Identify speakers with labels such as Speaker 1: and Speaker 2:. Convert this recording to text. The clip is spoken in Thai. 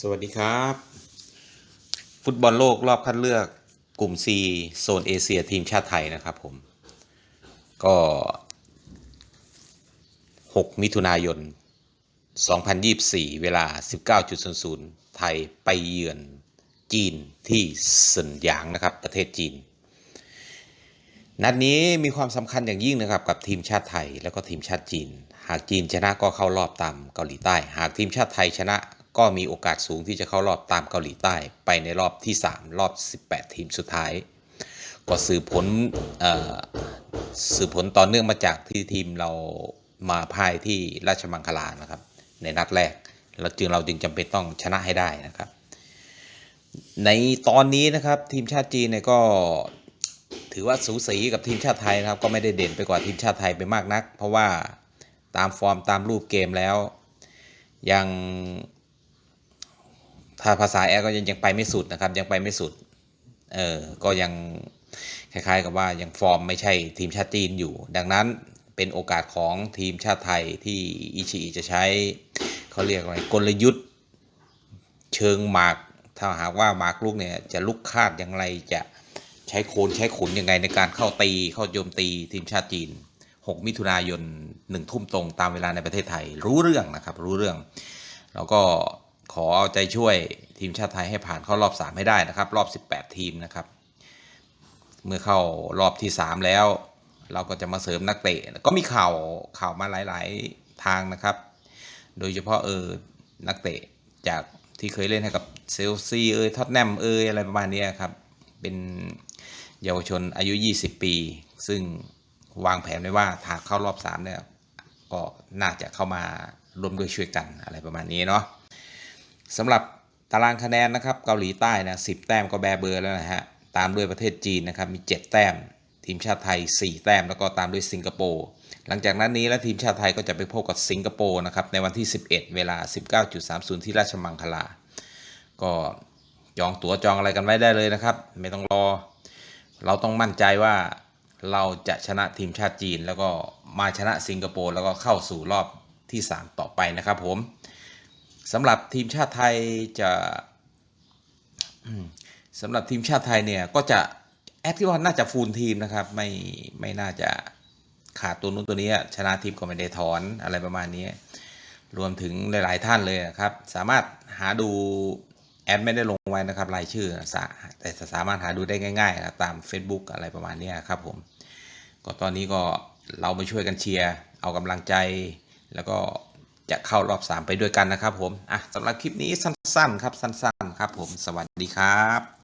Speaker 1: สวัสดีครับ ฟุตบอลโลกรอบคัดเลือกกลุ่ม C โซนเอเชียทีมชาติไทยนะครับผม ก็ 6 มิถุนายน 2024 เวลา 19.00 ไทยไปเยือนจีนที่เซินหยางนะครับ ประเทศจีน นัดนี้มีความสำคัญอย่างยิ่งนะครับ กับทีมชาติไทยแล้วก็ทีมชาติจีน หากจีนชนะก็เข้ารอบตามเกาหลีใต้ หากทีมชาติไทยชนะ ก็มีโอกาสสูงที่จะเข้ารอบตามเกาหลีใต้ไปในรอบที่ 3 รอบ 18 ทีมสุดท้าย ก็สืบผลสืบผลต่อเนื่องมาจากที่ทีมเรามาพ่ายที่ราชมังคลานะครับ ในนัดแรกเราจึงเราจึงจำเป็นต้องชนะให้ได้นะครับ ในตอนนี้นะครับทีมชาติจีนเนี่ยก็ถือว่าสูสีกับทีมชาติไทยนะครับ ก็ไม่ได้เด่นไปกว่าทีมชาติไทยไปมากนัก เพราะว่าตามฟอร์มตามรูปเกมแล้ว ยัง ถ้าภาษาแอร์ก็ยังยังไปไม่สุดนะครับ ยังไปไม่สุด เออ ก็ยังคล้ายๆกับว่ายังฟอร์มไม่ใช่ทีมชาติจีนอยู่ ดังนั้นเป็นโอกาสของทีมชาติไทยที่อิชิจะใช้เขาเรียกว่าไงกลยุทธ์ เชิงหมาก ถ้าหากว่าหมากลูกเนี่ยจะลุกคาดอย่างไรจะใช้โคนใช้ขุนยังไงในการเข้าตีเข้าโจมตีทีมชาติจีน 6 มิถุนายนหนึ่งทุ่มตรงตามเวลาในประเทศไทย รู้เรื่องนะครับ รู้เรื่อง แล้วก็ ขอเอาใจช่วยทีมชาติไทยให้ผ่านเข้ารอบ 3 ให้ได้นะครับ รอบ 18 ทีมนะครับ เมื่อเข้ารอบที่ 3 แล้ว เราก็จะมาเสริมนักเตะ ก็มีข่าวข่าวมาหลาย ๆ ทางนะครับ โดยเฉพาะเออนักเตะจากที่เคยเล่นให้กับเซลซีเอยท็อตแนมเอยอะไรประมาณนี้ครับ เป็นเยาวชนอายุ 20 ปี ซึ่งวางแผนไว้ว่าถ้าเข้ารอบ3เนี่ยก็น่าจะเข้ามารวมด้วยช่วยกันอะไรประมาณนี้เนาะ สำหรับตารางคะแนนนะครับเกาหลีใต้นะสิแต้มก็แบเบอร์แล้วนะฮะตามด้วยประเทศจีนนะครับมี 7 แต้ม ทีมชาติไทย 4 แต้มแล้วก็ตามด้วยสิงคโปร์หลังจากนั้นนี้แล้วทีมชาติไทยก็จะไปพบกับสิงคโปร์นะครับในวันที่ 11 เวลา 19.30 ที่ราชมังคลา ก็จองตั๋วจองอะไรกันไว้ได้เลยนะครับ ไม่ต้องรอ เราต้องมั่นใจว่าเราจะชนะทีมชาติจีน แล้วก็มาชนะสิงคโปร์แล้วก็เข้าสู่รอบที่ 3 ต่อไปนะครับผม สำหรับทีมชาติไทยจะสำหรับทีมชาติไทยเนี่ยก็จะแอดที่ว่าน่าจะฟูลทีมนะครับไม่ไม่น่าจะขาดตัวนู้นตัวนี้ชนะทีมก็ไม่ได้ถอนอะไรประมาณนี้รวมถึงหลาย ๆ ท่านเลยนะครับ สามารถหาดูแอดไม่ได้ลงไว้นะครับรายชื่อแต่สามารถหาดูได้ง่ายๆนะตาม Facebook อะไรประมาณนี้ครับผมก็ตอนนี้ก็เรามาช่วยกันเชียร์เอากำลังใจแล้วก็ จะเข้ารอบ 3 ไปด้วยกันนะครับผมอะสำหรับคลิปนี้สั้น ๆ ครับสั้น ๆ ครับผมสวัสดีครับ